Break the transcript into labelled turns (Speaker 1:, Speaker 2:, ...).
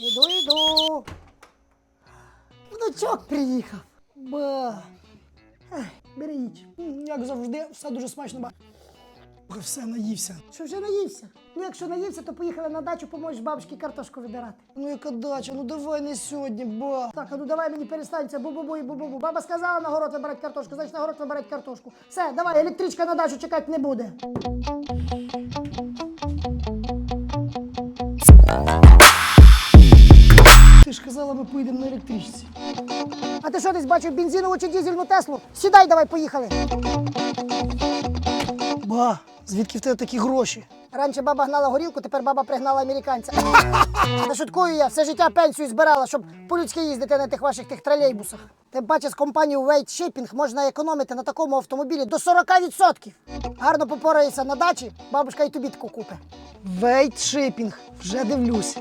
Speaker 1: Іду, іду. Внучок приїхав. Ба. Ех, Беріть.
Speaker 2: Як завжди, все дуже смачно. ба. Все наївся.
Speaker 1: Що вже наївся? Ну, якщо наївся, то поїхали на дачу, поможеш бабушці картошку вибирати.
Speaker 2: Ну яка дача, ну давай не сьогодні, ба.
Speaker 1: Так, а ну давай мені перестань це бу-бу-бу і бу-бу-бу. Баба сказала на город вибирати картошку, значить на город вибирати картошку. Все, давай, електричка на дачу чекати не буде.
Speaker 2: Ти ж казала, ми поїдемо на електричці.
Speaker 1: А ти що десь бачив бензинову чи дізельну Теслу? Сідай, давай, поїхали.
Speaker 2: Ба, звідки в тебе такі гроші?
Speaker 1: Раніше баба гнала горілку, тепер баба пригнала американця. Не шуткую я, все життя пенсію збирала, щоб по-людськи їздити на тих ваших тих тролейбусах. Тим паче з компанією Wait Shipping можна економити на такому автомобілі до 40%. Гарно попораєшся на дачі, бабушка і тобі таку купить.
Speaker 2: Вейт шипінг, вже дивлюсь.